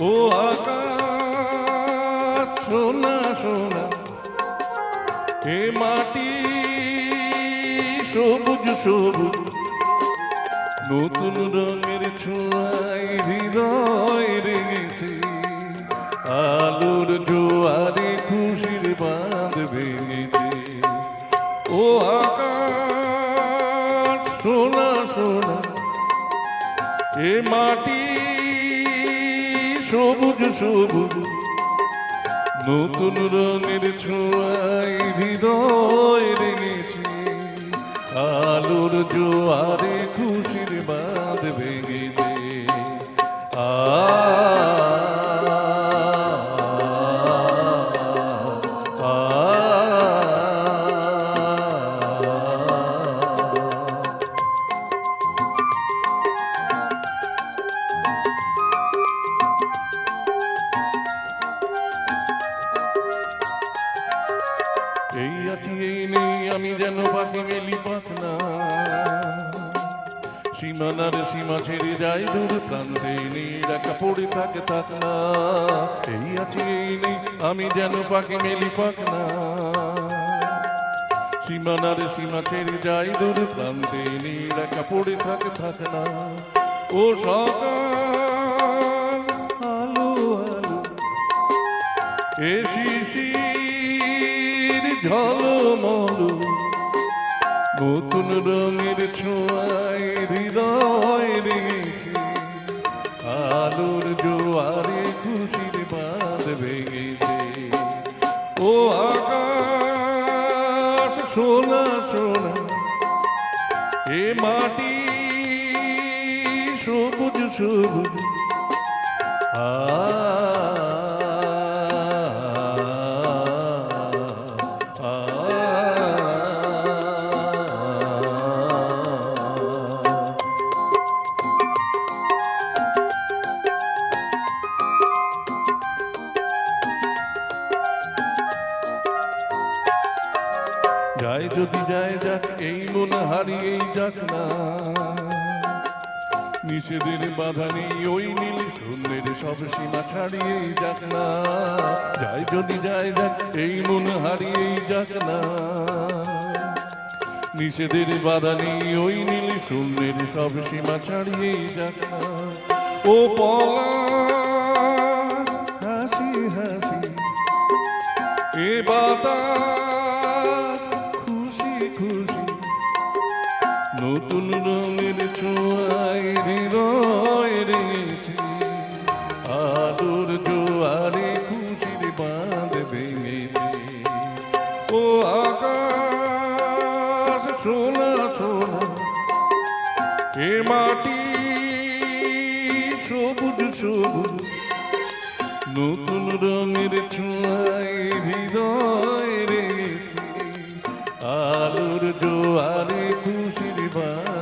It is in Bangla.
ও আকাশ সোনা সোনা এ মাটি সবুজ সবুজ। নতুন রঙের ছোঁয়ায় হৃদয় রেগেছে আলোর জোয়ারে খুশির বাঁধ ভেঙেছে। ও আকাশ সোনা সোনা এ মাটি সবুজ সবুজ নতুন রঙের ছোঁয়ায় হৃদয় রেঙেছে আলোর জোয়ারে খুশির বাঁধ ভেঙেছে যেন পাখি মেলি পাখনা সীমানার সীমা ছেড়ে যাই দূর প্রান্তে নেই রাখা পড়ে থাকে থাক না এই আছি, এই নেই, আমি যেন পাখি মেলি পাখনা সীমানার সীমা ছেড়ে যাই দূর প্রান্তে নেই রাখা পড়ে থাকে থাক না ও সকাল, আলো আলো, এ শিশির ঝলমল নতুন রঙের ছোঁয়ায় হৃদয় রেগেছে আলোর জোয়ারে খুশির বাঁধ ভেঙেছে। ও আকাশ, সোনা সোনা, এ মাটি সবুজ সবুজ যায়, যদি যায়, যাক, এই মন হারিয়েই যাক না। নিষেধের বাধা নেই, ওই নীল শূন্যের সব সীমা ছাড়িয়েই যাক না। যায়, যদি যায়, যাক, এই মন হারিয়েই যাক না। নিষেধের বাধা নেই, ওই নীল শূন্যের সব সীমা ছাড়িয়েই যাক না। ও পলা খুশি। নতুন রঙের ছোঁয়ায় হৃদয় রেছে আলোর জোয়ারে খুশির বাঁধ ভেঙেছে। ও আকাশ, সোনা সোনা, এ মাটি সবুজ সবুজ। নতুন রঙের ছোঁয়ায় হৃদয় আলোর জোয়ারে খুশির বাঁধ